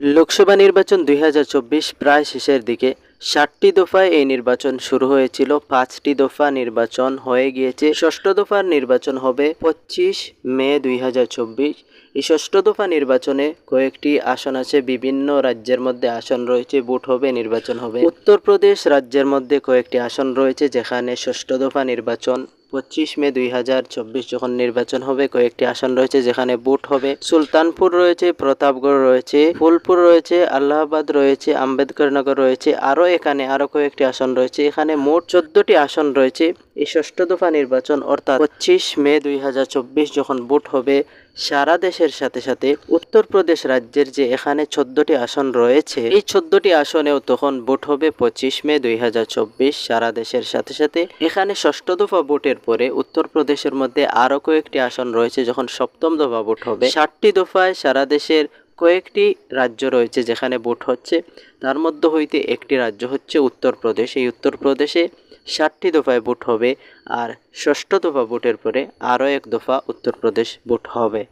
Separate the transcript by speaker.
Speaker 1: লোকসভা নির্বাচন দুই হাজার চব্বিশ প্রায় শেষের দিকে। ষাটটি দফায় এই নির্বাচন শুরু হয়েছিল। পাঁচটি দফা নির্বাচন হয়ে গিয়েছে। ষষ্ঠ দফার নির্বাচন হবে পঁচিশ মে দুই হাজার চব্বিশ। এই ষষ্ঠ দফা নির্বাচনে কয়েকটি আসন আছে। বিভিন্ন রাজ্যের মধ্যে আসন রয়েছে। ভোট হবে, নির্বাচন হবে। উত্তরপ্রদেশ রাজ্যের মধ্যে কয়েকটি আসন রয়েছে, যেখানে ষষ্ঠ দফা নির্বাচন পঁচিশ মে দুই হাজার চব্বিশ যখন নির্বাচন হবে, কয়েকটি আসন রয়েছে যেখানে ভোট হবে। সুলতানপুর রয়েছে, প্রতাপগড় রয়েছে, ফুলপুর রয়েছে আল্লাহাবাদ রয়েছে আম্বেদকরনগর রয়েছে, আরও এখানে আরও কয়েকটি আসন রয়েছে। এখানে মোট চোদ্দটি আসন রয়েছে। এই ষষ্ঠ দফা নির্বাচন অর্থাৎ পঁচিশ মে দুই হাজার চব্বিশ যখন ভোট হবে, সারা দেশের সাথে সাথে উত্তরপ্রদেশ রাজ্যের যে এখানে চোদ্দটি আসন রয়েছে, এই চোদ্দটি আসনেও তখন ভোট হবে পঁচিশ মে দুই হাজার চব্বিশ সারা দেশের সাথে সাথে। এখানে ষষ্ঠ দফা ভোটের পরে উত্তরপ্রদেশের মধ্যে আরও কয়েকটি আসন রয়েছে যখন সপ্তম দফা ভোট হবে। ষাটটি দফায় সারা দেশের কয়েকটি রাজ্য রয়েছে যেখানে ভোট হচ্ছে। তার মধ্যে হইতে একটি রাজ্য হচ্ছে উত্তরপ্রদেশ। এই উত্তরপ্রদেশে ষাটটি দফায় ভোট হবে আর ষষ্ঠ দফা ভোটের পরে আরও এক দফা উত্তরপ্রদেশ ভোট হবে।